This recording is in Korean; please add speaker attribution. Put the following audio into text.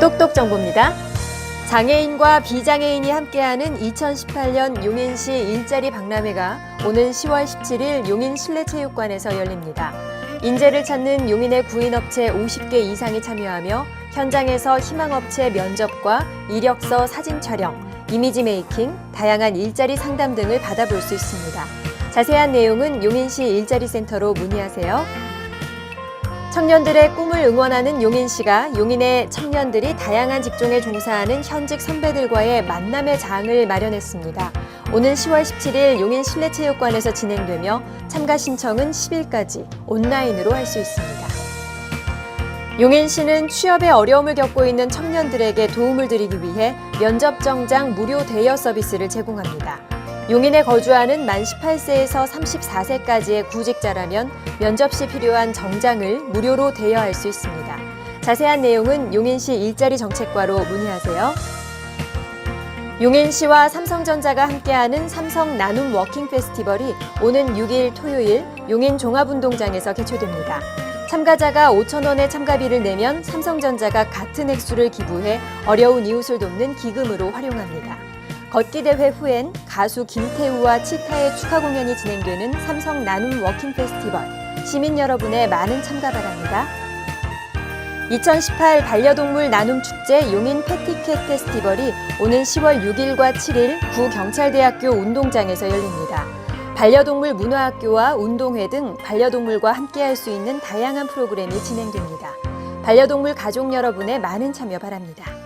Speaker 1: 똑똑 정보입니다. 장애인과 비장애인이 함께하는 2018년 용인시 일자리 박람회가 오는 10월 17일 용인 실내체육관에서 열립니다. 인재를 찾는 용인의 구인업체 50개 이상이 참여하며 현장에서 희망업체 면접과 이력서 사진 촬영, 이미지 메이킹, 다양한 일자리 상담 등을 받아볼 수 있습니다. 자세한 내용은 용인시 일자리센터로 문의하세요. 청년들의 꿈을 응원하는 용인시가 용인의 청년들이 다양한 직종에 종사하는 현직 선배들과의 만남의 장을 마련했습니다. 오는 10월 17일 용인 실내체육관에서 진행되며 참가 신청은 10일까지 온라인으로 할 수 있습니다. 용인시는 취업에 어려움을 겪고 있는 청년들에게 도움을 드리기 위해 면접 정장 무료 대여 서비스를 제공합니다. 용인에 거주하는 만 18세에서 34세까지의 구직자라면 면접 시 필요한 정장을 무료로 대여할 수 있습니다. 자세한 내용은 용인시 일자리 정책과로 문의하세요. 용인시와 삼성전자가 함께하는 삼성 나눔 워킹 페스티벌이 오는 6일 토요일 용인 종합운동장에서 개최됩니다. 참가자가 5천 원의 참가비를 내면 삼성전자가 같은 액수를 기부해 어려운 이웃을 돕는 기금으로 활용합니다. 걷기 대회 후엔 가수 김태우와 치타의 축하 공연이 진행되는 삼성 나눔 워킹 페스티벌. 시민 여러분의 많은 참가 바랍니다. 2018 반려동물 나눔 축제 용인 패티캣 페스티벌이 오는 10월 6일과 7일 구경찰대학교 운동장에서 열립니다. 반려동물 문화학교와 운동회 등 반려동물과 함께할 수 있는 다양한 프로그램이 진행됩니다. 반려동물 가족 여러분의 많은 참여 바랍니다.